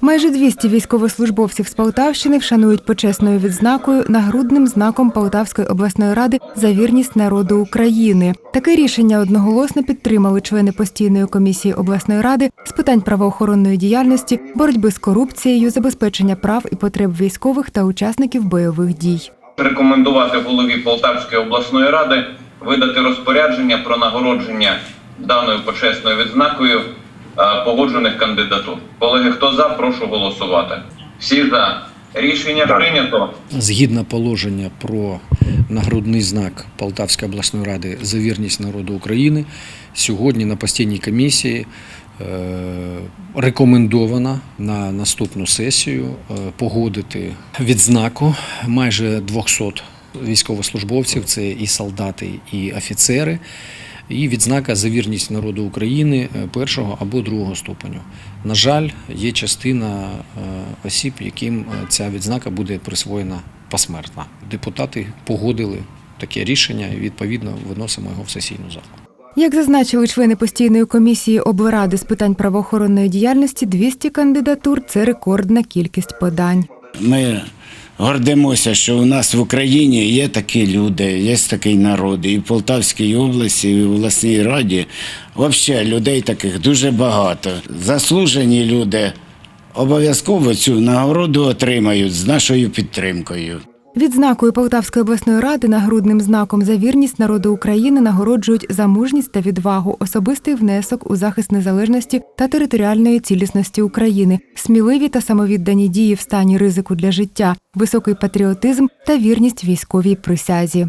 Майже 200 військовослужбовців з Полтавщини вшанують почесною відзнакою нагрудним знаком Полтавської обласної ради за вірність народу України. Таке рішення одноголосно підтримали члени постійної комісії обласної ради з питань правоохоронної діяльності, боротьби з корупцією, забезпечення прав і потреб військових та учасників бойових дій. рекомендувати голові Полтавської обласної ради видати розпорядження про нагородження даною почесною відзнакою погоджених кандидатур. Колеги, хто за, прошу голосувати. Всі за. Рішення прийнято. Згідно положення про нагрудний знак Полтавської обласної ради за вірність народу України, сьогодні на постійній комісії е, рекомендовано на наступну сесію е, погодити відзнаку майже 200 військовослужбовців, це і солдати, і офіцери. І відзнака за вірність народу України е, першого або другого ступеню. На жаль, є частина е, осіб, яким е, ця відзнака буде присвоєна посмертно. Депутати погодили таке рішення і відповідно виносимо його в сесійну залу. Як зазначили члени постійної комісії облради з питань правоохоронної діяльності, 200 кандидатур це рекордна кількість подань. Ми гордимося, що у нас в Україні є такі люди, є такий народ. І в Полтавській області, і в обласній раді взагалі людей таких дуже багато. Заслужені люди обов'язково цю нагороду отримають з нашою підтримкою. Відзнакою Полтавської обласної ради нагрудним знаком за вірність народу України нагороджують за мужність та відвагу, особистий внесок у захист незалежності та територіальної цілісності України, сміливі та самовіддані дії в стані ризику для життя, високий патріотизм та вірність військовій присязі.